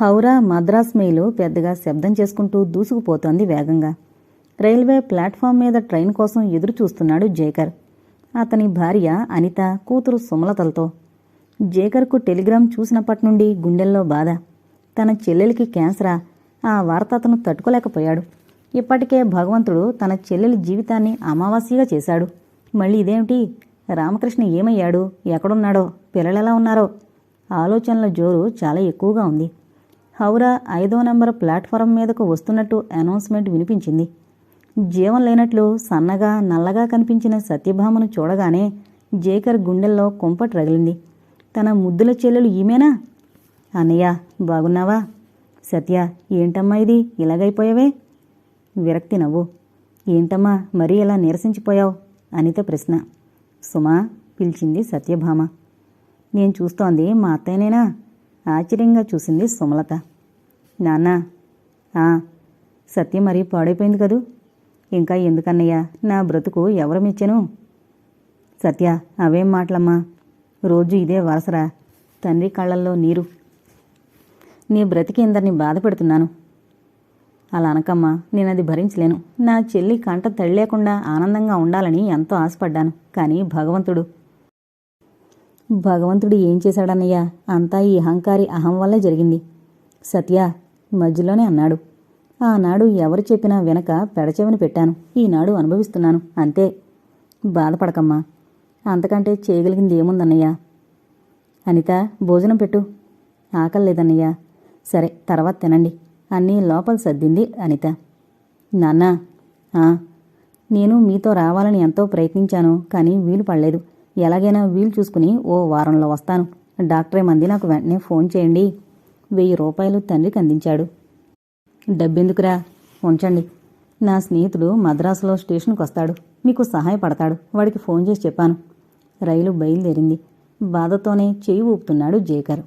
Howrah Madras mail పెద్దగా శబ్దం చేసుకుంటూ దూసుకుపోతోంది వేగంగా. రైల్వే ప్లాట్ఫామ్ మీద ట్రైన్ కోసం ఎదురు చూస్తున్నాడు జేకర్. అతని భార్య అనిత కూతురు సుమలతలతో. జేకర్కు టెలిగ్రామ్ చూసినప్పటి నుండి గుండెల్లో బాధ. తన చెల్లెలికి క్యాన్సరా. ఆ వార్త అతను తట్టుకోలేకపోయాడు. ఇప్పటికే భగవంతుడు తన చెల్లెలి జీవితాన్ని అమావాస్యగా చేశాడు. మళ్ళీ ఇదేమిటి? రామకృష్ణ ఏమయ్యాడు? ఎక్కడున్నాడో? పిల్లలెలా ఉన్నారో? ఆలోచనల జోరు చాలా ఎక్కువగా ఉంది. హౌరా ఐదో నంబర్ ప్లాట్ఫారం మీదకు వస్తున్నట్టు అనౌన్స్మెంట్ వినిపించింది. జీవం లేనట్లు సన్నగా నల్లగా కనిపించిన సత్యభామను చూడగానే జేకర్ గుండెల్లో కుంపటి రగిలింది. తన ముద్దుల చెల్లెలు ఈమెనా? అన్నయ్య బాగున్నావా? సత్య ఏంటమ్మా ఇది? ఇలాగైపోయావే? విరక్తి నవ్వు. ఏంటమ్మా మరీ ఇలా నీరసించిపోయావు? అనిత ప్రశ్న. సుమా పిలిచింది సత్యభామ. నేను చూస్తోంది మా అత్తయ్యనేనా? ఆశ్చర్యంగా చూసింది సుమలత. నానా సత్యం సత్య మరీ పాడైపోయింది కదూ. ఇంకా ఎందుకన్నయ్య నా బ్రతుకు ఎవరు మెచ్చెను సత్య అవేం మాటలమ్మా. రోజు ఇదే వరసరా. తండ్రి కళ్ళల్లో నీరు. నీ బ్రతికి ఇందరిని బాధ పెడుతున్నాను. అలా అనకమ్మా నేను అది భరించలేను. నా చెల్లి కంట తడిలేకుండా ఆనందంగా ఉండాలని ఎంతో ఆశపడ్డాను కానీ భగవంతుడు. భగవంతుడు ఏం చేశాడన్నయ్యా అంతా ఈ అహంకారి అహం వల్లే జరిగింది. సత్య మధ్యలోనే అన్నాడు. ఆనాడు ఎవరు చెప్పినా వెనక పెడచెవిని పెట్టాను. ఈనాడు అనుభవిస్తున్నాను. అంతే. బాధపడకమ్మా. అంతకంటే చేయగలిగింది ఏముందన్నయ్యా? అనిత భోజనం పెట్టు. ఆకలి సరే తర్వాత తినండి. అన్నీ లోపల సర్దింది అనిత. నాన్న నేను మీతో రావాలని ఎంతో ప్రయత్నించాను కానీ వీలు పడలేదు. ఎలాగైనా వీలు చూసుకుని ఓ వారంలో వస్తాను. డాక్టరే మంది నాకు వెంటనే ఫోన్ చేయండి. వెయ్యి రూపాయలు తండ్రికి అందించాడు. డబ్బెందుకురా? ఉంచండి. నా స్నేహితుడు మద్రాసులో స్టేషన్కి వస్తాడు మీకు సహాయపడతాడు. వాడికి ఫోన్ చేసి చెప్పాను. రైలు బయలుదేరింది. బాధతోనే చేయి ఊపుతున్నాడు జేకర్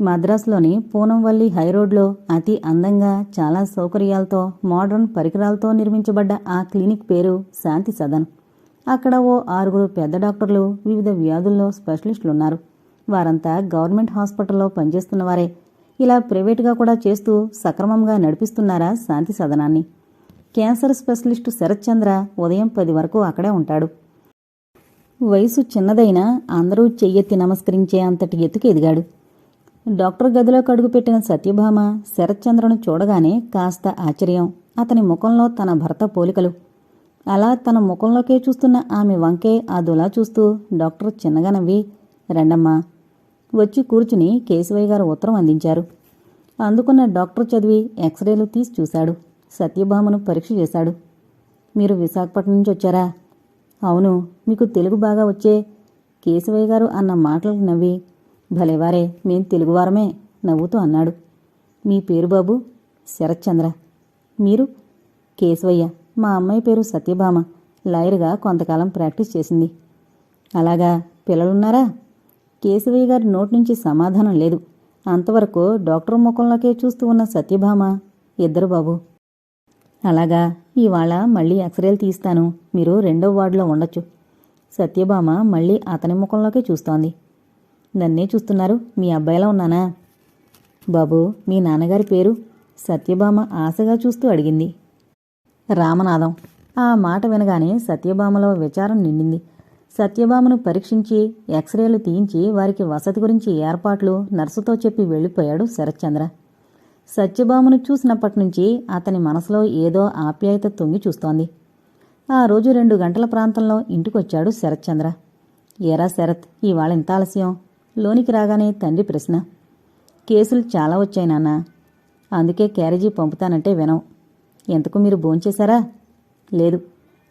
మద్రాసులోని పూనంవల్లి హైరోడ్లో అతి అందంగా చాలా సౌకర్యాలతో మోడర్న్ పరికరాలతో నిర్మించబడ్డ ఆ క్లినిక్ పేరు శాంతి సదన్. అక్కడ ఓ ఆరుగురు పెద్ద డాక్టర్లు వివిధ వ్యాధుల్లో స్పెషలిస్టులు ఉన్నారు వారంతా గవర్నమెంట్ హాస్పిటల్లో పనిచేస్తున్నవారే ఇలా ప్రైవేటుగా కూడా చేస్తూ సక్రమంగా నడిపిస్తున్నారా శాంతి సదనాన్ని క్యాన్సర్ స్పెషలిస్ట్ శరత్ చంద్ర ఉదయం పది వరకు అక్కడే ఉంటాడు. వయసు చిన్నదైనా అందరూ చెయ్యెత్తి నమస్కరించే అంతటి ఎత్తుకు ఎదిగాడు. డాక్టర్ గదిలోకి అడుగుపెట్టిన సత్యభామ శరత్చంద్రను చూడగానే కాస్త ఆశ్చర్యం. అతని ముఖంలో తన భర్త పోలికలు. అలా తన ముఖంలోకే చూస్తున్న ఆమె వంకే అదోలా చూస్తూ డాక్టర్ చిన్నగా నవ్వి రండమ్మా వచ్చి కూర్చుని కేశవయ్య గారు ఉత్తరం అందించారు. అందుకున్న డాక్టర్ చదివి ఎక్స్రేలు తీసి చూశాడు. సత్యభామను పరీక్ష చేశాడు. మీరు విశాఖపట్నం నుంచి వచ్చారా? అవును మీకు తెలుగు బాగా వచ్చే కేశవయ్య గారు అన్న మాటలకు నవ్వి భలేవారే మేం తెలుగువారమే నవ్వుతూ అన్నాడు. మీ పేరు బాబు? శరత్చంద్ర. మీరు? కేశవయ్య. మా అమ్మాయి పేరు సత్యభామ. లాయర్గా కొంతకాలం ప్రాక్టీస్ చేసింది. అలాగా పిల్లలున్నారా? కేశవయ్య గారి నోటి నుంచి సమాధానం లేదు. అంతవరకు డాక్టర్ ముఖంలోకే చూస్తూ ఉన్న సత్యభామ ఇద్దరు బాబు అలాగా ఇవాళ మళ్ళీ ఎక్స్రేలు తీస్తాను. మీరు రెండో వార్డులో ఉండొచ్చు. సత్యభామ మళ్ళీ అతని ముఖంలోకే చూస్తోంది. నన్నే చూస్తున్నారు? మీ అబ్బాయిలా ఉన్నానా? బాబు మీ నాన్నగారి పేరు? సత్యభామ ఆశగా చూస్తూ అడిగింది. రామనాథం. ఆ మాట వినగానే సత్యభామలో విచారం నిండింది. సత్యభామను పరీక్షించి ఎక్స్రేలు తీయించి వారికి వసతి గురించి ఏర్పాట్లు నర్సుతో చెప్పి వెళ్ళిపోయాడు శరత్చంద్ర. సత్యభామను చూసినప్పటి నుంచి అతని మనసులో ఏదో ఆప్యాయత తొంగి చూస్తోంది. ఆ రోజు రెండు గంటల ప్రాంతంలో ఇంటికొచ్చాడు శరత్చంద్ర. ఏరా శరత్ ఇవాళ ఇంత ఆలస్యం? లోనికి రాగానే తండ్రి ప్రశ్న. కేసులు చాలా వచ్చాయి నాన్న. అందుకే క్యారేజీ పంపుతానంటే వినవు ఎంతకు మీరు భోంచేశారా? లేదు.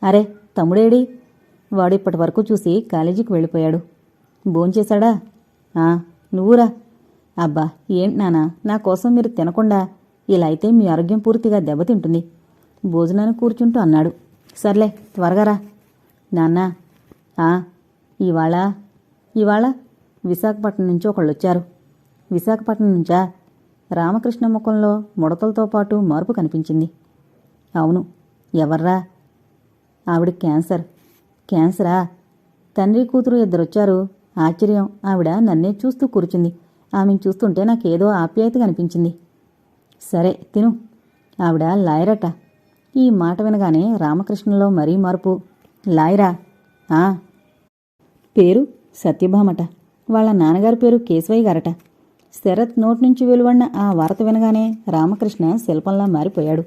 అరే తమ్ముడేడి? వాడు ఇప్పటి వరకు చూసి కాలేజీకి వెళ్ళిపోయాడు. భోంచేశాడా? ఆ నువ్వురా. అబ్బా ఏంటి నానా నా కోసం మీరు తినకుండా ఇలా అయితే మీ ఆరోగ్యం పూర్తిగా దెబ్బతింటుంది. భోజనాన్ని కూర్చుంటూ అన్నాడు. సర్లే త్వరగా రా. నాన్నా ఆ ఇవాళ ఇవాళ విశాఖపట్నం నుంచి ఒకళ్ళు వచ్చారు విశాఖపట్నం నుంచా? రామకృష్ణ ముఖంలో ముడతలతో పాటు మార్పు కనిపించింది. అవును ఎవర్రా? ఆవిడ క్యాన్సర్. క్యాన్సరా? తండ్రి కూతురు ఇద్దరొచ్చారు. ఆశ్చర్యం. ఆవిడ నన్నే చూస్తూ కూర్చుంది. ఆమెను చూస్తుంటే నాకేదో ఆప్యాయత అనిపించింది సరే తిను. ఆవిడ లాయరట. ఈ మాట వినగానే రామకృష్ణలో మరీ మార్పు. లాయరా? ఆ. పేరు సత్యభామట. వాళ్ళ నాన్నగారి పేరు కేశవయ్య గారట. శరత్ నోటి నుంచి వెలువడిన ఆ వార్త వినగానే రామకృష్ణ శిల్పంలా మారిపోయాడు.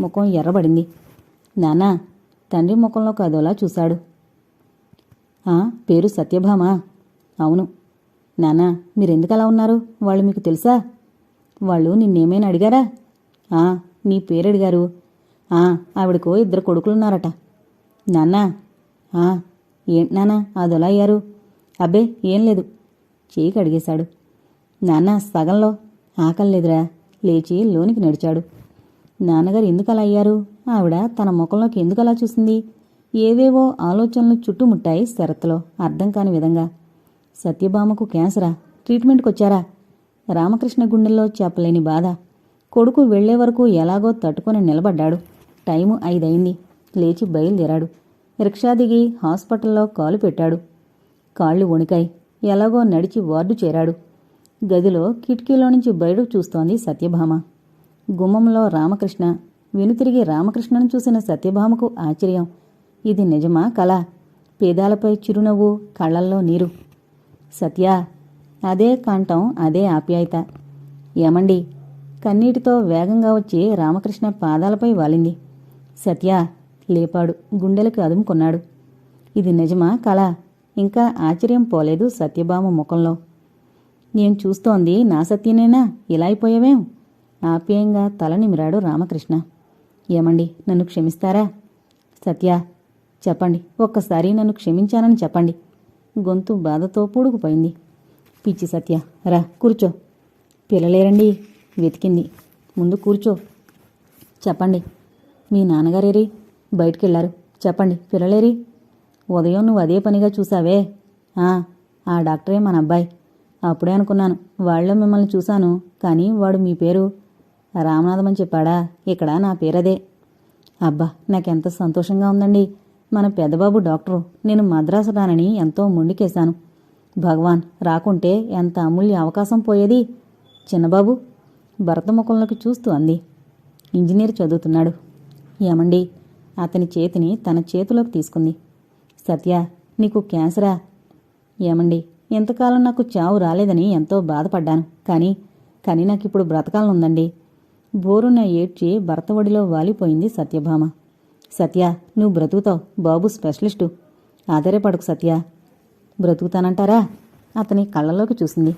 ముఖం ఎర్రబడింది. నానా తండ్రి ముఖంలో కదోలా చూశాడు. పేరు సత్యభామ. అవును. నానా మీరెందుకు అలా ఉన్నారు? వాళ్ళు మీకు తెలుసా? వాళ్ళు నిన్నేమైనా అడిగారా? ఆ నీ పేరు అడిగారు ఆ ఆవిడకు ఇద్దరు కొడుకులున్నారట. నాన్నా ఆ ఏంటి నానా అదొలా అయ్యారు? అబ్బే ఏం లేదు. చేయి కడిగేశాడు నాన్న సగంలో. ఆకలి లేదురా. లేచి లోనికి నడిచాడు. నాన్నగారు ఎందుకు అలా అయ్యారు? ఆవిడ తన ముఖంలోకి ఎందుకు అలా చూసింది? ఏవేవో ఆలోచనలు చుట్టుముట్టాయి శరత్లో. అర్థం కాని విధంగా. సత్యభామకు క్యాన్సరా? ట్రీట్మెంట్కి వచ్చారా రామకృష్ణ గుండెల్లో చెప్పలేని బాధ. కొడుకు వెళ్ళే వరకు ఎలాగో తట్టుకొని నిలబడ్డాడు. టైము ఐదైంది లేచి బయలుదేరాడు. రిక్షా దిగి హాస్పిటల్లో కాలు పెట్టాడు. కాళ్ళు వణికాయి. ఎలాగో నడిచి వార్డు చేరాడు. గదిలో కిటికీలో నుంచి బయటకు చూస్తోంది సత్యభామ. గుమ్మంలో రామకృష్ణ. వెనుతిరిగి రామకృష్ణను చూసిన సత్యభామకు ఆశ్చర్యం. ఇది నిజమా కళ? పేదాలపై చిరునవ్వు కళ్ళల్లో నీరు. సత్య అదే కాంటం అదే ఆప్యాయత. ఏమండి? కన్నీటితో వేగంగా వచ్చి రామకృష్ణ పాదాలపై వాలింది. సత్య లేపాడు గుండెలకు అదుముకున్నాడు ఇది నిజమా కళ? ఇంకా ఆశ్చర్యం పోలేదు సత్యభామ ముఖంలో. నేను చూస్తోంది నా సత్యనేనా? ఇలా అయిపోయావేం? ఆప్యాయంగా తల నిమిరాడు రామకృష్ణ. ఏమండి? నన్ను క్షమిస్తారా? సత్య చెప్పండి. ఒక్కసారి నన్ను క్షమించానని చెప్పండి. గొంతు బాధతో పూడుకుపోయింది పిచ్చి సత్య రా కూర్చో. పిల్లలేరండి వెతికింది. ముందు కూర్చో. చెప్పండి. మీ నాన్నగారేరి? బయటికెళ్ళారు. చెప్పండి పిల్లలేరి? ఉదయం నువ్వు అదే పనిగా చూసావే? ఆ డాక్టరే మన అబ్బాయి. అప్పుడే అనుకున్నాను. వాళ్ళలో మిమ్మల్ని చూశాను. కానీ వాడు మీ పేరు రామనాథమని చెప్పాడా? ఇక్కడ నా పేరదే. అబ్బా నాకెంత సంతోషంగా ఉందండి. మన పెద్దబాబు డాక్టరు. నేను మద్రాసు రానని ఎంతో మొండికేశాను. భగవాన్ రాకుంటే ఎంత అమూల్య అవకాశం పోయేది? చిన్నబాబు భరత ముఖంలోకి చూస్తూ అంది. ఇంజనీర్ చదువుతున్నాడు. ఏమండి? అతని చేతిని తన చేతిలోకి తీసుకుంది. సత్య నీకు క్యాన్సరా? ఏమండి? ఇంతకాలం నాకు చావు రాలేదని ఎంతో బాధపడ్డాను. కానీ కానీ నాకిప్పుడు బ్రతకాలనుందండి. బోరున ఏడ్చి భర్త ఒడిలో వాలిపోయింది సత్యభామ. సత్య నువ్వు బ్రతుకుతావు. బాబు స్పెషలిస్టు. ఆధారపడకు సత్య. బ్రతుకుతానంటారా? అతని కళ్ళలోకి చూసింది.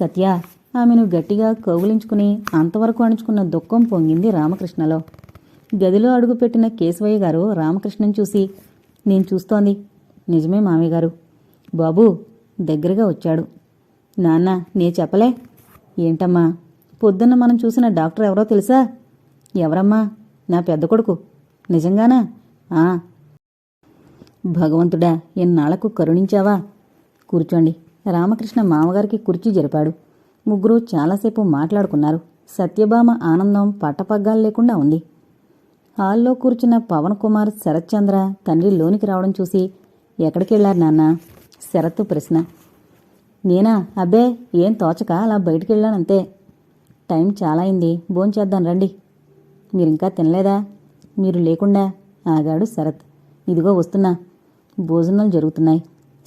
సత్య ఆమెను గట్టిగా కౌగులించుకుని అంతవరకు అణుచుకున్న దుఃఖం పొంగింది రామకృష్ణలో. గదిలో అడుగుపెట్టిన కేశవయ్య గారు రామకృష్ణను చూసి నేను చూస్తోంది. నిజమే మామయ్య గారు. బాబు దగ్గరగా వచ్చాడు. నాన్న నే చెప్పలే. ఏంటమ్మా? పొద్దున్న మనం చూసిన డాక్టర్ ఎవరో తెలుసా? ఎవరమ్మా? నా పెద్ద కొడుకు. నిజంగానా? ఆ. భగవంతుడా ఎన్నాళ్ళకు కరుణించావా? కూర్చోండి. రామకృష్ణ మామగారికి కుర్చీ జరిపాడు. ముగ్గురు చాలాసేపు మాట్లాడుకున్నారు. సత్యభామ ఆనందం పట్టపగ్గాలు లేకుండా ఉంది. హాల్లో కూర్చున్న పవన్ కుమార్ శరత్చంద్ర తండ్రి లోనికి రావడం చూసి ఎక్కడికెళ్ళారు నాన్న? శరత్తు ప్రశ్న. నేనా? అబ్బే ఏం తోచక అలా బయటికి వెళ్ళానంతే టైం చాలా అయింది. భోంచేద్దాం రండి. మీరింకా తినలేదా? మీరు లేకుండా ఆగాడు శరత్. ఇదిగో వస్తున్నా. భోజనాలు జరుగుతున్నాయి.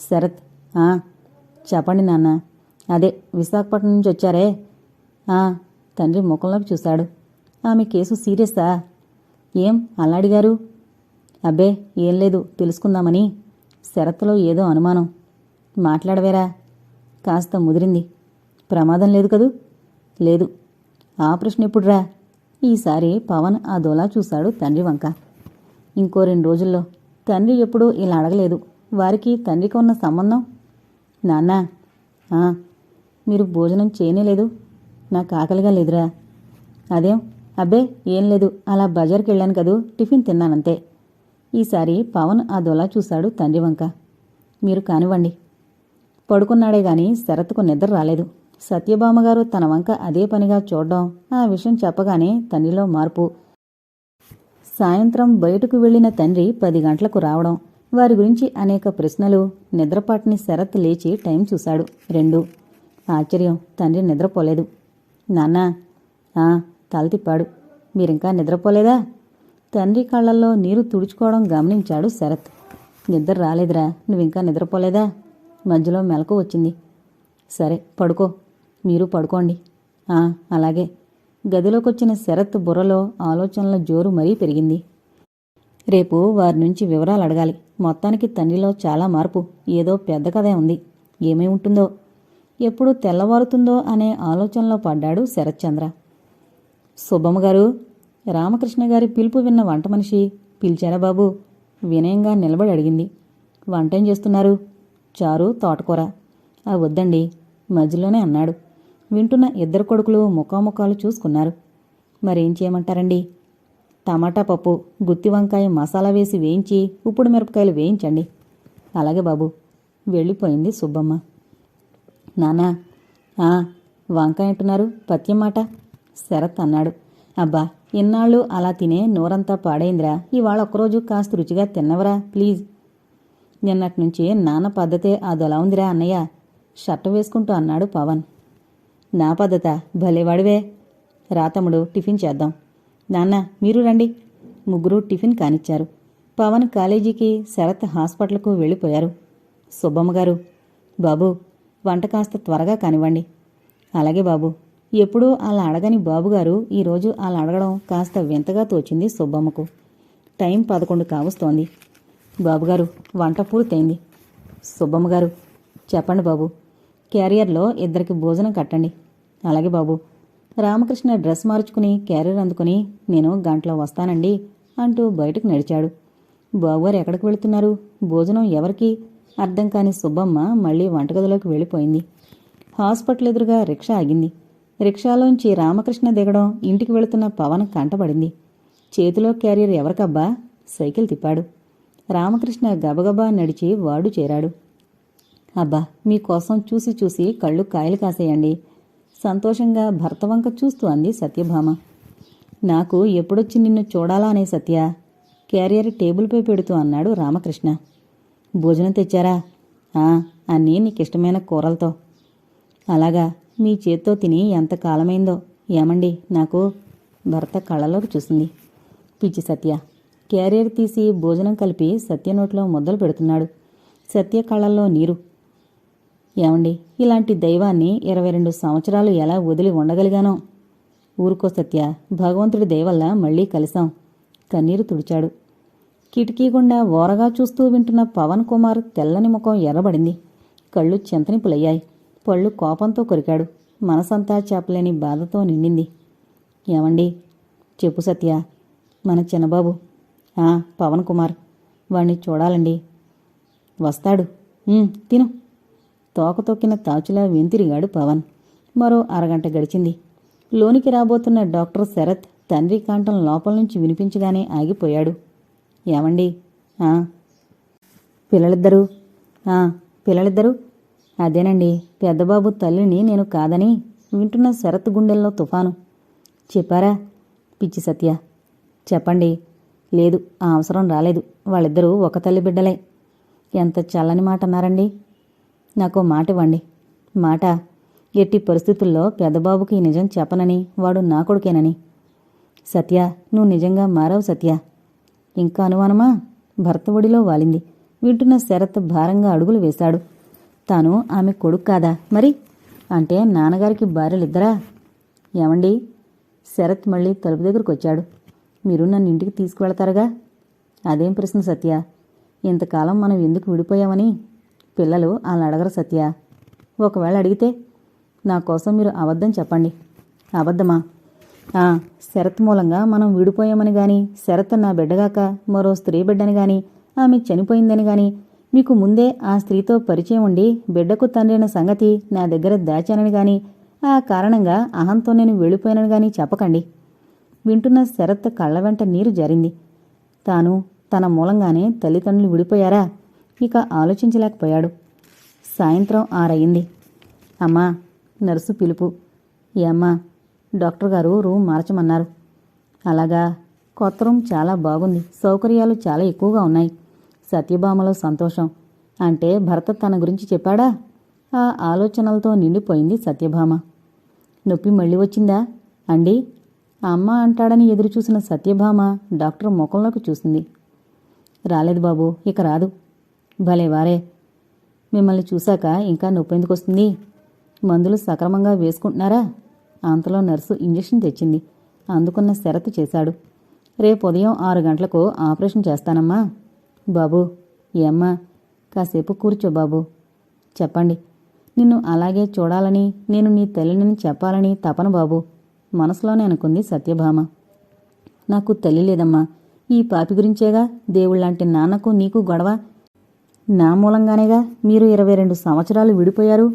శరత్ ఆ చెప్పండి నాన్న. అదే విశాఖపట్నం నుంచి వచ్చారే? ఆ తండ్రి ముఖంలోకి చూశాడు. ఆమె కేసు సీరియసా? ఏం అలా అడిగారు? అబ్బే ఏం లేదు తెలుసుకుందామని. శరత్లో ఏదో అనుమానం. మాట్లాడవేరా? కాస్త ముదిరింది. ప్రమాదం లేదు కదూ? లేదు. ఆపరేషన్ ఎప్పుడురా? ఈసారి పవన్ ఆ దోలా చూశాడు తండ్రి వంక. ఇంకో రెండు రోజుల్లో తండ్రి ఎప్పుడూ ఇలా అడగలేదు. వారికి తండ్రికి ఉన్న సంబంధం? నాన్నా మీరు భోజనం చేయనేలేదు. నాకు ఆకలిగా లేదురా. అదేం? అబ్బే ఏం లేదు. అలా బజార్కి వెళ్ళాను కదూ. టిఫిన్ తిన్నానంతే. ఈసారి పవన్ ఆ దొలా చూశాడు తండ్రి వంక. మీరు కానివ్వండి. పడుకున్నాడే గాని శరత్కు నిద్ర రాలేదు. సత్యభామగారు తన వంక అదే పనిగా చూడడం ఆ విషయం చెప్పగానే తండ్రిలో మార్పు. సాయంత్రం బయటకు వెళ్ళిన తండ్రి పది గంటలకు రావడం. వారి గురించి అనేక ప్రశ్నలు. నిద్రపాటిని శరత్ లేచి టైం చూశాడు. రెండు. ఆశ్చర్యం. తండ్రి నిద్రపోలేదు. నాన్నా ఆ, తల తిప్పాడు. మీరింకా నిద్రపోలేదా? తండ్రి కళ్ళల్లో నీరు తుడుచుకోవడం గమనించాడు శరత్. నిద్ర రాలేదురా. నువ్వింకా నిద్రపోలేదా? మధ్యలో మెలకు వచ్చింది. సరే పడుకో. మీరు పడుకోండి. అలాగే. గదిలోకొచ్చిన శరత్ బుర్రలో ఆలోచనల జోరు మరీ పెరిగింది. రేపు వారి నుంచి వివరాలు అడగాలి. మొత్తానికి తండ్రిలో చాలా మార్పు. ఏదో పెద్ద కథే ఉంది. ఏమై ఉంటుందో? ఎప్పుడు తెల్లవారుతుందో అనే ఆలోచనలో పడ్డాడు శరత్చంద్ర సుబ్బమ్మ గారు రామకృష్ణ గారి పిలుపు విన్న వంట మనిషి పిలిచారా బాబు? వినయంగా నిలబడి అడిగింది. వంటేం చేస్తున్నారు? చారు తోటకూర. ఆ వద్దండి. మధ్యలోనే అన్నాడు. వింటున్న ఇద్దరు కొడుకులు ముఖాముఖాలు చూసుకున్నారు. మరేం చేయమంటారండి? టమాటా పప్పు గుత్తి వంకాయ మసాలా వేసి వేయించి ఉప్పుడు మిరపకాయలు వేయించండి. అలాగే బాబు వెళ్ళిపోయింది సుబ్బమ్మ. నానా వంకాయ అంటున్నారు పత్యం మాట శరత్ అన్నాడు. అబ్బా ఇన్నాళ్ళు అలా తినే నోరంతా పాడైందిరా. ఇవాళ ఒక్కరోజు కాస్త రుచిగా తిన్నవరా ప్లీజ్. నిన్నటి నుంచి నాన్న పద్ధతే అదొలా ఉందిరా అన్నయ్య. షర్ట్ వేసుకుంటూ అన్నాడు పవన్. నా పద్ధత భలేవాడివే రా తమ్ముడు టిఫిన్ చేద్దాం. నాన్న మీరు రండి. ముగ్గురు టిఫిన్ కానిచ్చారు. పవన్ కాలేజీకి శరత్ హాస్పిటల్కు వెళ్ళిపోయారు. సుబ్బమ్మగారు బాబు వంట కాస్త త్వరగా కానివ్వండి. అలాగే బాబు ఎప్పుడూ అలా అడగని బాబుగారు ఈరోజు అలా అడగడం కాస్త వింతగా తోచింది సుబ్బమ్మకు. టైం పదకొండు కావస్తోంది. బాబుగారు వంట పూర్తయింది. సుబ్బమ్మగారు చెప్పండి బాబు. క్యారియర్లో ఇద్దరికి భోజనం కట్టండి. అలాగే బాబు రామకృష్ణ డ్రెస్ మార్చుకుని క్యారియర్ అందుకుని నేను గంటలో వస్తానండి అంటూ బయటకు నడిచాడు. బాబుగారు ఎక్కడికి వెళుతున్నారు? భోజనం ఎవరికి? అర్థం కాని సుబ్బమ్మ మళ్ళీ వంటగదిలోకి వెళ్ళిపోయింది. హాస్పిటల్ ఎదురుగా రిక్షా ఆగింది. రిక్షాలోంచి రామకృష్ణ దిగడం ఇంటికి వెళుతున్న పవన్ కంటపడింది. చేతిలో క్యారియర్ ఎవరికబ్బా? సైకిల్ తిప్పాడు. రామకృష్ణ గబగబా నడిచి వాడు చేరాడు. అబ్బా మీకోసం చూసి చూసి కళ్ళు కాయలు కాసేయండి. సంతోషంగా భర్త వంక చూస్తూ అంది సత్యభామ. నాకు ఎప్పుడొచ్చి నిన్ను చూడాలా అనే సత్య? క్యారియర్ టేబుల్పై పెడుతూ అన్నాడు రామకృష్ణ. భోజనం తెచ్చారా? ఆ, అన్నీ నీకిష్టమైన కూరలతో. అలాగా మీ చేత్తో తిని ఎంత కాలమైందో. ఏమండి నాకు భర్త కళ్ళలోకి చూసింది. పిచ్చి సత్య. క్యారియర్ తీసి భోజనం కలిపి సత్య నోట్లో ముద్దలు పెడుతున్నాడు. సత్య కళ్ళల్లో నీరు. ఏమండి ఇలాంటి దైవాన్ని ఇరవై రెండు సంవత్సరాలు ఎలా వదిలి ఉండగలిగానో? ఊరుకో సత్య భగవంతుడి దయవల్ల మళ్ళీ కలిశాం. కన్నీరు తుడిచాడు. కిటికీ గుండా ఓరగా చూస్తూ వింటున్న పవన్ కుమార్ తెల్లని ముఖం ఎర్రబడింది. కళ్ళు చింతనిపులయ్యాయి. పళ్ళు కోపంతో కొరికాడు. మనసంతా చేపలేని బాధతో నిండింది. ఏమండి చెప్పు సత్య మన చిన్నబాబు. ఆ పవన్ కుమార్ వాణ్ణి చూడాలండి. వస్తాడు. తిను. తోక తొక్కిన తాచులా వెంతిరిగాడు పవన్. మరో అరగంట గడిచింది. లోనికి రాబోతున్న డాక్టర్ శరత్ తండ్రి కాంటం లోపల నుంచి వినిపించగానే ఆగిపోయాడు. ఏమండి? ఆ? పిల్లలిద్దరూ? ఆ పిల్లలిద్దరూ? అదేనండి పెద్దబాబు తల్లిని నేను కాదని వింటున్న శరత్ గుండెల్లో తుఫాను. చెప్పారా? పిచ్చి సత్య. చెప్పండి. లేదు ఆ అవసరం రాలేదు. వాళ్ళిద్దరూ ఒక తల్లి బిడ్డలే. ఎంత చల్లని మాట అన్నారండి నాకు మాట ఇవ్వండి. మాట ఎట్టి పరిస్థితుల్లో పెద్దబాబుకి ఈ నిజం చెప్పనని వాడు నా కొడుకేనని. సత్య నువ్వు నిజంగా మారావు సత్య. ఇంకా అనుమానమా? భర్త ఒడిలో వాలింది. వింటున్న శరత్ భారంగా అడుగులు వేశాడు. తాను ఆమె కొడుకు కాదా మరి? అంటే నాన్నగారికి భార్యలిద్దరా? ఏమండి? శరత్ మళ్ళీ తలుపు దగ్గరకు వచ్చాడు. మీరు నన్ను ఇంటికి తీసుకువెళ్తారుగా? అదేం ప్రశ్న సత్య? ఇంతకాలం మనం ఎందుకు విడిపోయామని? పిల్లలు అలా అడగరు సత్య. ఒకవేళ అడిగితే నా కోసం మీరు అబద్ధం చెప్పండి. అబద్ధమా? ఆ, శరత్ మూలంగా మనం విడిపోయామని గాని శరత్ నా బిడ్డగాక మరో స్త్రీ బిడ్డని గాని ఆమె చనిపోయిందని గాని మీకు ముందే ఆ స్త్రీతో పరిచయం ఉండి బిడ్డకు తండ్రైన సంగతి నా దగ్గర దాచానని గాని ఆ కారణంగా అహంతో నేను వెళ్ళిపోయానని గాని చెప్పకండి. వింటున్న శరత్ కళ్ళ వెంట నీరు జారింది. తాను తన మూలంగానే తల్లిదండ్రులు విడిపోయారా? ఇక ఆలోచించలేకపోయాడు. సాయంత్రం ఆరయింది. అమ్మా నర్సు పిలుపు. ఏమ్మా డాక్టర్ గారు రూమ్ మార్చమన్నారు. అలాగా కొత్త రూమ్ చాలా బాగుంది. సౌకర్యాలు చాలా ఎక్కువగా ఉన్నాయి. సత్యభామలో సంతోషం. అంటే భర్త తన గురించి చెప్పాడా? ఆ ఆలోచనలతో నిండిపోయింది సత్యభామ. నొప్పి మళ్ళీ వచ్చిందా? అండి అమ్మ అంటాడని ఎదురుచూసిన సత్యభామ డాక్టర్ ముఖంలోకి చూసింది. రాలేదు బాబు ఇక రాదు. భలే వారే. మిమ్మల్ని చూశాక ఇంకా నొప్పెందుకు వస్తుంది? మందులు సక్రమంగా వేసుకుంటున్నారా? అంతలో నర్సు ఇంజెక్షన్ తెచ్చింది. అందుకున్న షరతు చేశాడు. రేపు ఉదయం ఆరు గంటలకు ఆపరేషన్ చేస్తానమ్మా. బాబు ఏమ్మా కాసేపు కూర్చో బాబు. చెప్పండి. నిన్ను అలాగే చూడాలని నేను నీ తల్లిని చెప్పాలని తపన బాబు. మనసులోనే అనుకుంది సత్యభామ. నాకు తల్లి లేదమ్మా. ఈ పాపి గురించేగా దేవుళ్ళంటి నాన్నకు నీకు గొడవ? నా మూలంగానేగా మీరు ఇరవై రెండు సంవత్సరాలు విడిపోయారు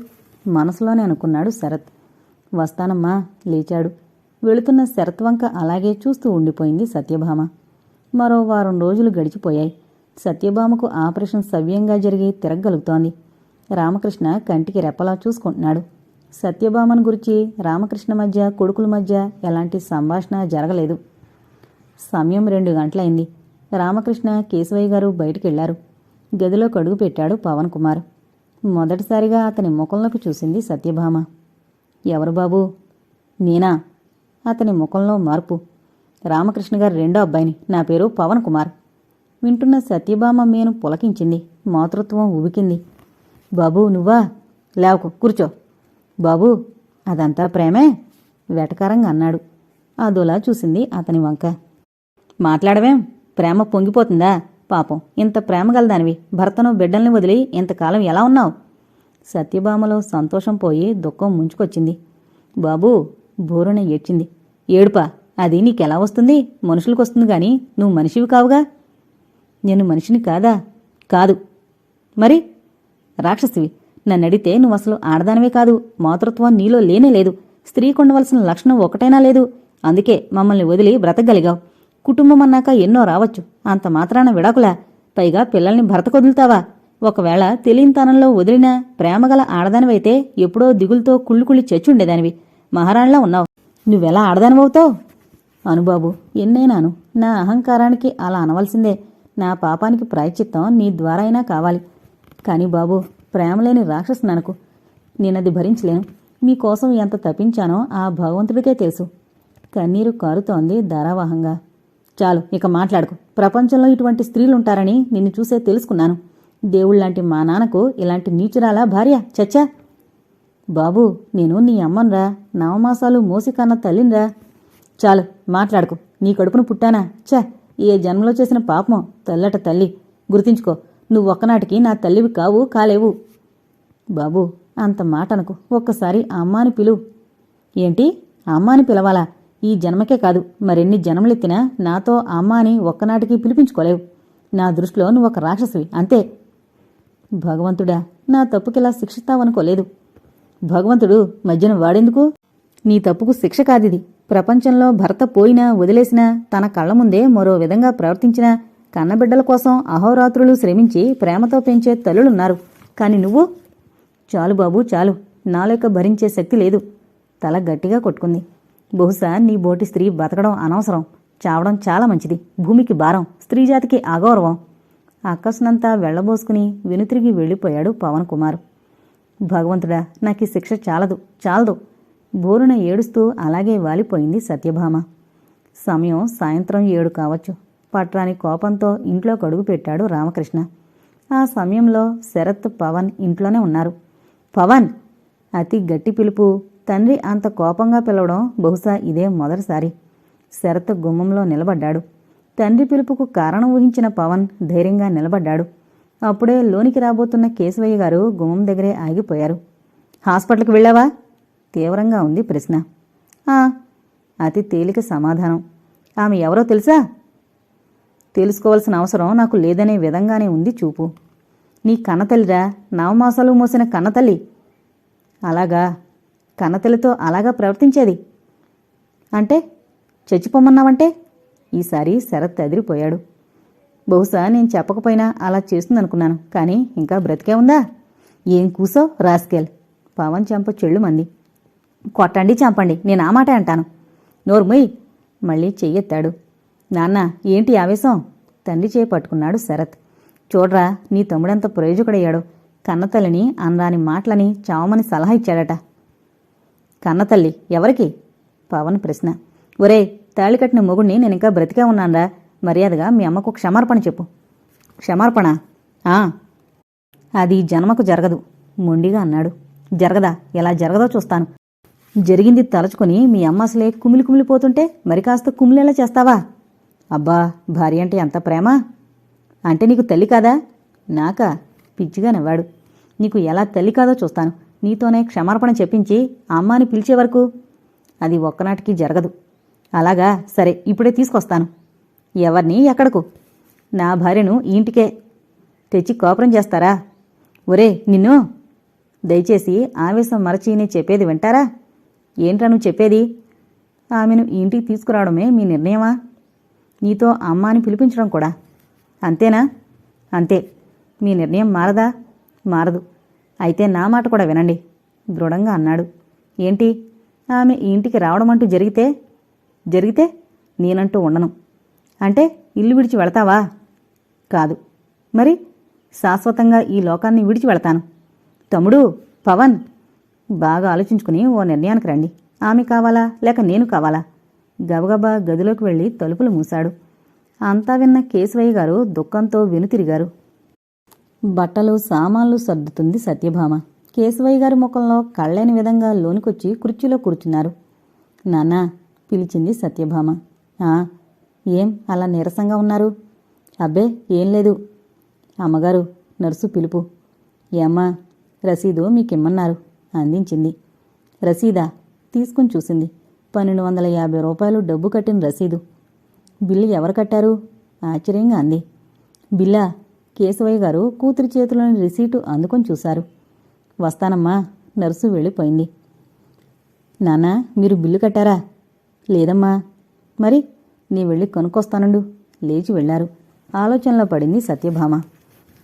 మనసులోనే అనుకున్నాడు శరత్. వస్తానమ్మా లేచాడు. వెళుతున్న శరత్ వంక అలాగే చూస్తూ ఉండిపోయింది సత్యభామ. మరో వారం రోజులు గడిచిపోయాయి. సత్యభామకు ఆపరేషన్ సవ్యంగా జరిగి తిరగలుగుతోంది రామకృష్ణ కంటికి రెప్పలా చూసుకుంటున్నాడు. సత్యభామను గురించి రామకృష్ణ మధ్య కొడుకుల మధ్య ఎలాంటి సంభాషణ జరగలేదు. సమయం రెండు గంటలైంది. రామకృష్ణ కేశవయ్య గారు బయటికెళ్ళారు. గదిలో అడుగు పెట్టాడు పవన్ కుమార్. మొదటిసారిగా అతని ముఖంలోకి చూసింది సత్యభామ. ఎవరు బాబు? నేనా? అతని ముఖంలో మార్పు. రామకృష్ణ గారి రెండో అబ్బాయిని. నా పేరు పవన్ కుమార్. వింటున్న సత్యభామ మేను పులకించింది. మాతృత్వం ఉబికింది. బాబు నువ్వా? లేవకు కూర్చో. బాబు అదంతా ప్రేమే? వెటకారంగా అన్నాడు. అదోలా చూసింది అతని వంక. మాట్లాడవేం? ప్రేమ పొంగిపోతుందా? పాపం. ఇంత ప్రేమగలదానివి భర్తను బిడ్డల్ని వదిలి ఇంతకాలం ఎలా ఉన్నావు? సత్యభామలో సంతోషం పోయి దుఃఖం ముంచుకొచ్చింది. బాబూ బోరున ఏడ్చింది. ఏడుపా అది నీకెలా వస్తుంది? మనుషులకు వస్తుంది గాని నువ్వు మనిషివి కావుగా? నేను మనిషిని కాదా? కాదు. మరి? రాక్షసివి నన్నడితే నువ్వు అసలు ఆడదానివే కాదు. మాతృత్వం నీలో లేనే లేదు. స్త్రీకుండవలసిన లక్షణం ఒకటైనా లేదు. అందుకే మమ్మల్ని వదిలి బ్రతకగలిగావు. కుటుంబం అన్నాక ఎన్నో రావచ్చు. అంత మాత్రాన విడాకులా? పైగా పిల్లల్ని భర్తకొదులుతావా ఒకవేళ తెలియనితనంలో వదిలినా ప్రేమగల ఆడదానివైతే ఎప్పుడో దిగులతో కుళ్ళి చచ్చుండేదానివి. మహారాణిలా ఉన్నావు. నువ్వెలా ఆడదానివవుతావు? అనుబాబు ఎన్నైనాను? నా అహంకారానికి అలా అనవలసిందే. నా పాపానికి ప్రాయశ్చిత్తం నీ ద్వారా అయినా కావాలి. కానీ బాబు ప్రేమలేని రాక్షసు ననకు. నేనది భరించలేను. మీకోసం ఎంత తప్పించానో ఆ భగవంతుడికే తెలుసు. కన్నీరు కారుతోంది ధారావాహంగా. చాలు ఇక మాట్లాడుకో. ప్రపంచంలో ఇటువంటి స్త్రీలుంటారని నిన్ను చూసే తెలుసుకున్నాను. దేవుళ్ళాంటి మా నాన్నకు ఇలాంటి నీచురాలా భార్య చచ్చా? బాబు నేను నీ అమ్మన్రా. నవమాసాలు మోసి తల్లినిరా. చాలు మాట్లాడుకో. నీ కడుపును పుట్టానా? చా ఏ జన్మలో చేసిన పాపం తల్లట తల్లి. గుర్తించుకో నువ్వు ఒక్కనాటికి నా తల్లివి కావు కాలేవు. బాబు అంత మాట ఒక్కసారి అమ్మాని పిలువు. ఏంటి? అమ్మాని పిలవాలా? ఈ జన్మకే కాదు మరెన్ని జన్మలెత్తినా నాతో అమ్మ అని ఒక్కనాటికి పిలిపించుకోలేవు. నా దృష్టిలో నువ్వు ఒక రాక్షసివి అంతే. భగవంతుడా నా తప్పుకిలా శిక్షిస్తావనుకోలేదు. భగవంతుడు మధ్యన వాడెందుకు? నీ తప్పుకు శిక్ష కాదిది. ప్రపంచంలో భర్త పోయినా వదిలేసినా తన కళ్ళ ముందే మరో విధంగా ప్రవర్తించిన కన్నబిడ్డల కోసం అహోరాత్రులు శ్రమించి ప్రేమతో పెంచే తల్లులున్నారు. కాని నువ్వు? చాలు బాబు చాలు. నాలోక భరించే శక్తి లేదు. తల గట్టిగా కొట్టుకుంది. బహుశా నీ బోటి స్త్రీ బతకడం అనవసరం. చావడం చాలా మంచిది. భూమికి భారం. స్త్రీజాతికి అగౌరవం. అక్కసునంతా వెళ్ళబోసుకుని వెనుతిరిగి వెళ్ళిపోయాడు పవన్ కుమార్. భగవంతుడా నాకు ఈ శిక్ష చాలదు. చాలదు. బోరున ఏడుస్తూ అలాగే వాలిపోయింది సత్యభామ. సమయం సాయంత్రం ఏడు కావచ్చు. పట్రాని కోపంతో ఇంట్లో కడుగు పెట్టాడు రామకృష్ణ. ఆ సమయంలో శరత్ పవన్ ఇంట్లోనే ఉన్నారు. పవన్! అతి గట్టి పిలుపు తండ్రి అంత కోపంగా పిలవడం బహుశా ఇదే మొదటిసారి. శరత్ గుమ్మంలో నిలబడ్డాడు. తండ్రి పిలుపుకు కారణం ఊహించిన పవన్ ధైర్యంగా నిలబడ్డాడు. అప్పుడే లోనికి రాబోతున్న కేశవయ్య గారు గుమ్మం దగ్గరే ఆగిపోయారు. హాస్పిటల్కి వెళ్ళావా? తీవ్రంగా ఉంది ప్రశ్న. "ఆ." అతి తేలిక సమాధానం. ఆమె ఎవరో తెలుసా? తెలుసుకోవాల్సిన అవసరం నాకు లేదనే విధంగానే ఉంది చూపు. నీ కన్నతల్లిరా నవమాసాలు మోసిన కన్నతల్లి. అలాగా కన్నతల్లితో అలాగా ప్రవర్తించేది? అంటే చచ్చిపోమన్నావంటే ఈసారి శరత్ అదిరిపోయాడు. బహుశా నేను చెప్పకపోయినా అలా చేస్తుందనుకున్నాను. కానీ ఇంకా బ్రతికే ఉందా? ఏం కూసో రాస్కెల్. పవన్ చెంప చెళ్ళు మంది. కొట్టండి చంపండి నేను ఆ మాటే అంటాను. నోర్మొయ్ మళ్ళీ చెయ్యెత్తాడు. నాన్న ఏంటి ఆవేశం? తండ్రి చేయి పట్టుకున్నాడు శరత్. చూడ్రా నీ తమ్ముడంత ప్రయోజకుడయ్యాడు. కన్నతల్లిని అనరాని మాటలని చావమని సలహా ఇచ్చాడట. కన్నతల్లి ఎవరికి? పవన్ ప్రశ్న. ఒరే తాళి కట్టిన మొగుడిని నేను ఇంకా బ్రతికే ఉన్నానరా. మర్యాదగా మీ అమ్మకు క్షమార్పణ చెప్పు. క్షమార్పణ? ఆ. అది జన్మకు జరగదు మొండిగా అన్నాడు. జరగదా? ఎలా జరగదో చూస్తాను. జరిగింది తలుచుకొని మీ అమ్మ అసలే కుమిలి కుమిలిపోతుంటే మరి కాస్త కుమిలేలా చేస్తావా? అబ్బా భార్య అంటే ఎంత ప్రేమ? అంటే నీకు తల్లి కాదా? నాకా? పిచ్చిగా నవ్వాడు. నీకు ఎలా తల్లి కాదో చూస్తాను. నీతోనే క్షమార్పణ చెప్పించి అమ్మాని పిలిచే వరకు అది ఒక్కనాటికి జరగదు. అలాగా? సరే ఇప్పుడే తీసుకొస్తాను. ఎవరిని? ఎక్కడకు? నా భార్యను ఇంటికే. తెచ్చి కోపరం చేస్తారా? ఒరే నిన్ను? దయచేసి ఆవేశం మరచి నేను చెప్పేది వింటారా? ఏంట్రా నువ్వు చెప్పేది? ఆమెను ఇంటికి తీసుకురావడమే మీ నిర్ణయమా? నీతో అమ్మాని పిలిపించడం కూడా. అంతేనా? అంతే. మీ నిర్ణయం మారదా? మారదు. అయితే నా మాట కూడా వినండి. దృఢంగా అన్నాడు. ఏంటి? ఆమె ఇంటికి రావడం అంటూ జరిగితే? జరిగితే నేనంటూ ఉండను. అంటే ఇల్లు విడిచి వెళతావా? కాదు. మరి శాశ్వతంగా ఈ లోకాన్ని విడిచి వెళతాను. తమ్ముడు పవన్! బాగా ఆలోచించుకుని ఓ నిర్ణయానికి రండి. ఆమె కావాలా? లేక నేను కావాలా? గబగబా గదిలోకి వెళ్ళి తలుపులు మూశాడు. అంతా విన్న కేశవయ్య గారు దుఃఖంతో వెనుతిరిగారు. బట్టలు సామాన్లు సర్దుతుంది సత్యభామ. కేశవయ్య గారి ముఖంలో కళ్ళని విధంగా లోనికొచ్చి కుర్చీలో కూర్చున్నారు. నానా పిలిచింది సత్యభామ. ఆ ఏం అలా నీరసంగా ఉన్నారు? అబ్బే ఏం లేదు. అమ్మగారు నర్సు పిలుపు. ఏమ్మా రసీదు మీకిమ్మన్నారు అందించింది. రసీదా తీసుకుని చూసింది. పన్నెండు వందల యాభై రూపాయలు డబ్బు కట్టిన రసీదు. బిల్లు ఎవరు కట్టారు? ఆశ్చర్యంగా అంది. బిల్లా కేశవయ్య గారు కూతురి చేతిలోని రిసీటు అందుకొని చూశారు. వస్తానమ్మా నర్సు వెళ్ళిపోయింది. నాన్నా మీరు బిల్లు కట్టారా? లేదమ్మా. మరి నీ వెళ్ళి కొనుక్కొస్తానుండు. లేచి వెళ్ళారు. ఆలోచనలో పడింది సత్యభామ.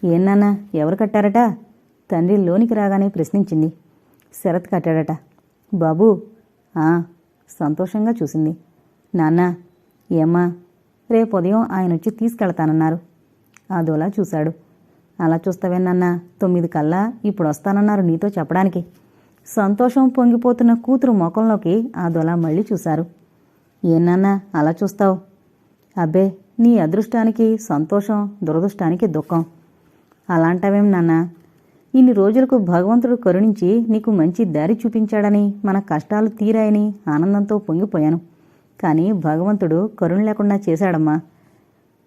ఏం నాన్న ఎవరు కట్టారట? తండ్రి లోనికి రాగానే ప్రశ్నించింది. శరత్ కట్టాడట. బాబూ ఆ సంతోషంగా చూసింది. నాన్న ఏమ్మా రేపు ఉదయం ఆయన వచ్చి తీసుకెళ్తానన్నారు. అదోలా చూశాడు. అలా చూస్తావేనన్నా తొమ్మిది కల్లా ఇప్పుడు వస్తానన్నారు నీతో చెప్పడానికి. సంతోషం పొంగిపోతున్న కూతురు ముఖంలోకి అదోలా మళ్ళీ చూశారు. ఏనన్నా అలా చూస్తావు? అబ్బే నీ అదృష్టానికి సంతోషం దురదృష్టానికి దుఃఖం. అలాంటవేం నాన్నా? ఇన్ని రోజులకు భగవంతుడు కరుణించి నీకు మంచి దారి చూపించాడని మన కష్టాలు తీరాయని ఆనందంతో పొంగిపోయాను. కానీ భగవంతుడు కరుణ లేకుండా చేశాడమ్మా.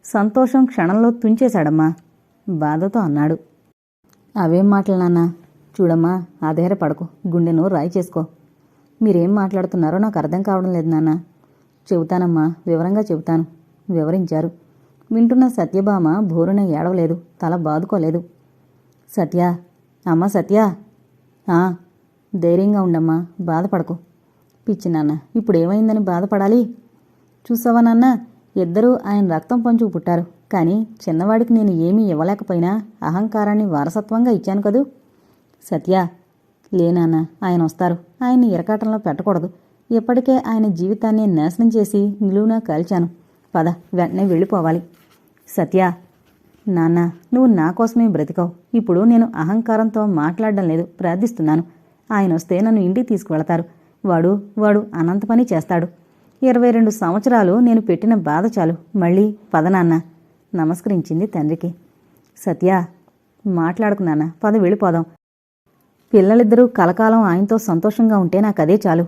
సంతోషం క్షణంలో తుంచేశాడమ్మా. బాధతో అన్నాడు. అవేం మాటలు నాన్నా? చూడమ్మా ఆధారపడకు గుండెను రాయి చేసుకో. మీరేం మాట్లాడుతున్నారో నాకు అర్థం కావడం లేదు నాన్న. చెబుతానమ్మా వివరంగా చెబుతాను. వివరించారు. వింటున్న సత్యభామ భోరున ఏడవలేదు తల బాదుకోలేదు. సత్య అమ్మ సత్య. ఆ, ధైర్యంగా ఉండమ్మా బాధపడకు. పిచ్చి నాన్న ఇప్పుడు ఏమైందని బాధపడాలి? చూసావా నాన్న ఇద్దరూ ఆయన రక్తం పంచుకు పుట్టారు. కానీ చిన్నవాడికి నేను ఏమీ ఇవ్వలేకపోయినా అహంకారాన్ని వారసత్వంగా ఇచ్చాను కదూ? సత్య లేనాన్న ఆయన వస్తారు. ఆయన్ని ఇరకాటంలో పెట్టకూడదు. ఇప్పటికే ఆయన జీవితాన్ని నాశనం చేసి నిలువునా కాల్చాను. పద వెంటనే వెళ్ళిపోవాలి. సత్య నాన్న నువ్వు నా కోసమే బ్రతికావు. ఇప్పుడు నేను అహంకారంతో మాట్లాడడం లేదు ప్రార్థిస్తున్నాను. ఆయన వస్తే నన్ను ఇంటికి తీసుకువెళతారు. వాడు వాడు అనంత పని చేస్తాడు. ఇరవై రెండు సంవత్సరాలు నేను పెట్టిన బాధ చాలు. మళ్ళీ పద నాన్న. నమస్కరించింది తండ్రికి. సత్య మాట్లాడకు నాన్న. పద వెళ్ళిపోదాం పిల్లలిద్దరూ కలకాలం ఆయనతో సంతోషంగా ఉంటే నాకు అదే చాలు.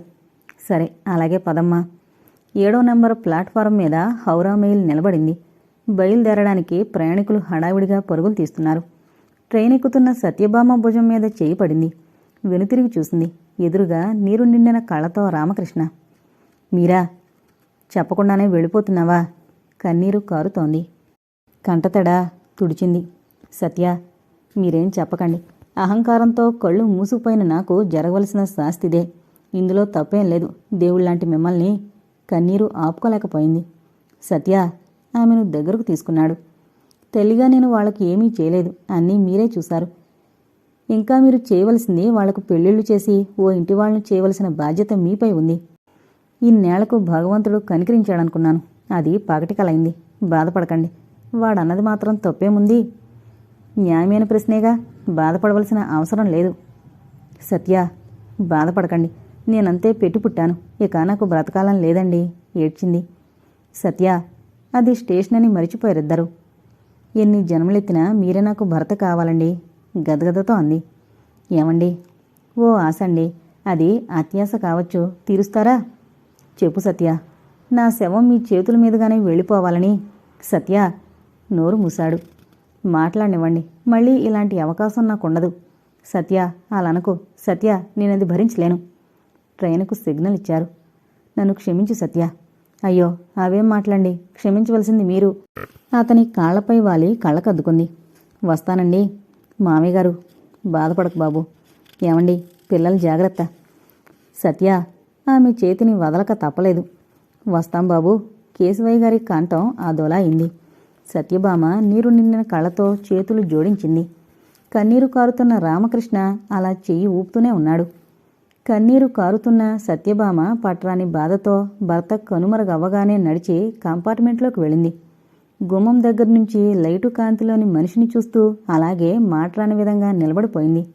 సరే అలాగే పదమ్మా. ఏడో నెంబర్ ప్లాట్ఫారం మీద హౌరా మెయిల్ నిలబడింది. బయలుదేరడానికి ప్రయాణికులు హడావిడిగా పరుగులు తీస్తున్నారు. ట్రైన్ ఎక్కుతున్న సత్యభామ భుజం మీద చేయి పడింది. వెనుతిరిగి చూసింది. ఎదురుగా నీరు నిండిన కళ్ళతో రామకృష్ణ. మీరా చెప్పకుండానే వెళ్ళిపోతున్నావా? కన్నీరు కారుతోంది. కంటతడా తుడిచింది. సత్య మీరేం చెప్పకండి. అహంకారంతో కళ్ళు మూసుకుపోయిన నాకు జరగవలసిన శాస్తిదే. ఇందులో తప్పేం లేదు. దేవుళ్ళలాంటి మిమ్మల్ని కన్నీరు ఆపుకోలేకపోయింది. సత్య ఆమెను దగ్గరకు తీసుకున్నాడు. తెలిగా నేను వాళ్ళకి ఏమీ చేయలేదు. అన్నీ మీరే చూశారు. ఇంకా మీరు చేయవలసింది వాళ్ళకు పెళ్ళిళ్ళు చేసి ఓ ఇంటి వాళ్ళని చేయవలసిన బాధ్యత మీపై ఉంది. ఇన్నేళ్ళకు భగవంతుడు కనికరించాడనుకున్నాను. అది పగటికలైంది బాధపడకండి. వాడన్నది మాత్రం తప్పేముంది న్యాయమైన ప్రశ్నేగా బాధపడవలసిన అవసరం లేదు. సత్య బాధపడకండి. నేనంతే పెట్టి పుట్టాను. ఇక నాకు బ్రతకాలం లేదండి. ఏడ్చింది. సత్య అది స్టేషన్ అని మరిచిపోయారిద్దరు. ఎన్ని జన్మలెత్తినా మీరే నాకు భర్త కావాలండి. గదగదతో అంది. ఏమండి? ఓ ఆశ అండి. అది అత్యాశ కావచ్చు. తీరుస్తారా? చెప్పు సత్య. నా శవం మీ చేతుల మీదుగానే వెళ్ళిపోవాలని. సత్య నోరు మూశాడు. మాట్లాడనివ్వండి. మళ్ళీ ఇలాంటి అవకాశం నాకుండదు. సత్య అలానకు. సత్య నేనది భరించలేను. ట్రైన్కు సిగ్నల్ ఇచ్చారు. నన్ను క్షమించు సత్య. అయ్యో అవేం మాట్లాడండి? క్షమించవలసింది మీరు. అతని కాళ్ళపై వాలి కళ్ళకద్దుకుంది. వస్తానండి. మామయ్య గారు బాధపడకు బాబు. ఏమండి పిల్లలు జాగ్రత్త. సత్య ఆమె చేతిని వదలక తప్పలేదు. వస్తాం బాబు కేశవయ్య గారి కంఠం అదోలా అయింది. సత్యభామ నీరు నిండిన కళ్ళతో చేతులు జోడించింది. కన్నీరు కారుతున్న రామకృష్ణ అలా చెయ్యి ఊపుతూనే ఉన్నాడు. కన్నీరు కారుతున్న సత్యభామ పట్రాని బాధతో భర్త కనుమరుగవ్వగానే నడిచి కంపార్ట్మెంట్లోకి వెళ్ళింది. గుమ్మం దగ్గర నుంచి లైటు కాంతిలోని మనిషిని చూస్తూ అలాగే మాట్లాని విధంగా నిలబడిపోయింది.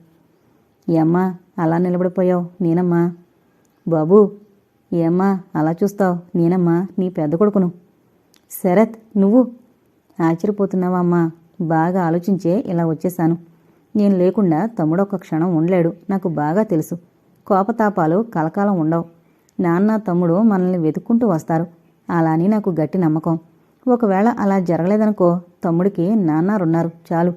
ఎమ్మా అలా నిలబడిపోయావు? నేనమ్మా? బాబూ ఏమ్మా అలా చూస్తావు? నేనమ్మా నీ పెద్ద కొడుకును. శరత్ నువ్వు? ఆశ్చర్యపోతున్నావమ్మా. బాగా ఆలోచించే ఇలా వచ్చేశాను. నేను లేకుండా తమ్ముడు ఒక క్షణం ఉండలేడు. నాకు బాగా తెలుసు. కోపతాపాలు కలకాలం ఉండవు. నాన్న తమ్ముడు మనల్ని వెతుక్కుంటూ వస్తారు. అలా అని నాకు గట్టి నమ్మకం. ఒకవేళ అలా జరగలేదనుకో తమ్ముడికి నాన్నారున్నారు. చాలు.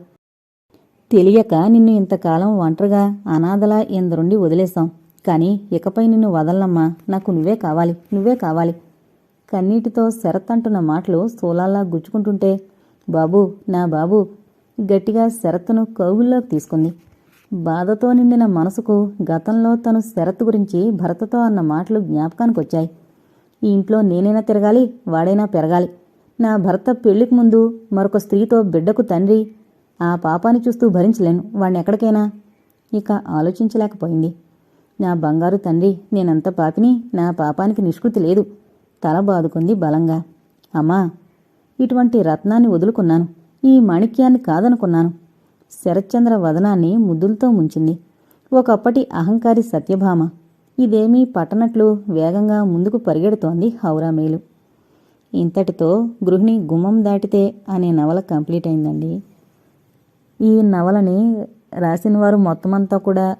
తెలియక నిన్ను ఇంతకాలం ఒంటరిగా అనాథలా ఎందరుండి వదిలేశాం. కానీ ఇకపై నిన్ను వదలనమ్మా. నాకు నువ్వే కావాలి. నువ్వే కావాలి. కన్నీటితో శరత్ అంటున్న మాటలు సోలాల్లా గుచ్చుకుంటుంటే బాబూ నా బాబు గట్టిగా శరత్ను కౌగుల్లోకి తీసుకుంది. బాధతో నిండిన మనసుకు గతంలో తను శరత్ గురించి భరతతో అన్న మాటలు జ్ఞాపకానికి వచ్చాయి ఈ ఇంట్లో నేనైనా తిరగాలి వాడైనా పెరగాలి. నా భర్త పెళ్ళికి ముందు మరొక స్త్రీతో బిడ్డకు తండ్రి ఆ పాపాన్ని చూస్తూ భరించలేను. వాణ్ణెక్కడికైనా. ఇక ఆలోచించలేకపోయింది. నా బంగారు తండ్రి నేనంత పాపిని నా పాపానికి నిష్కృతి లేదు. తల బాదుకుంది బలంగా. అమ్మా ఇటువంటి రత్నాన్ని వదులుకున్నాను. ఈ మాణిక్యాన్ని కాదనుకున్నాను. శరత్చంద్ర వదనాన్ని ముద్దులతో ముంచింది. ఒకప్పటి అహంకారి సత్యభామ. ఇదేమీ పట్టనట్లు వేగంగా ముందుకు పరిగెడుతోంది హౌరా మేలు. ఇంతటితో గృహిణి గుమ్మం దాటితే అనే నవల కంప్లీట్ అయిందండి. ఈ నవలని రాసిన వారు మొత్తం అంతా కూడా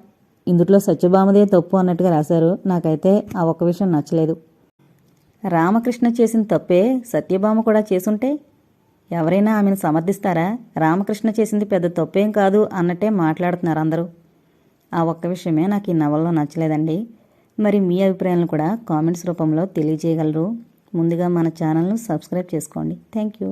ఇందులో సత్యభామదే తప్పు అన్నట్టుగా రాశారు. నాకైతే ఆ ఒక్క విషయం నచ్చలేదు. రామకృష్ణ చేసిన తప్పే సత్యభామ కూడా చేసుంటే? ఎవరైనా ఆమెను సమర్థిస్తారా? రామకృష్ణ చేసింది పెద్ద తప్పేం కాదు అన్నట్టే మాట్లాడుతున్నారు అందరూ. ఆ ఒక్క విషయమే నాకు ఈ నవల్లో నచ్చలేదండి. మరి మీ అభిప్రాయాలను కూడా కామెంట్స్ రూపంలో తెలియజేయగలరు. ముందుగా మన ఛానల్ను సబ్స్క్రైబ్ చేసుకోండి. Thank you.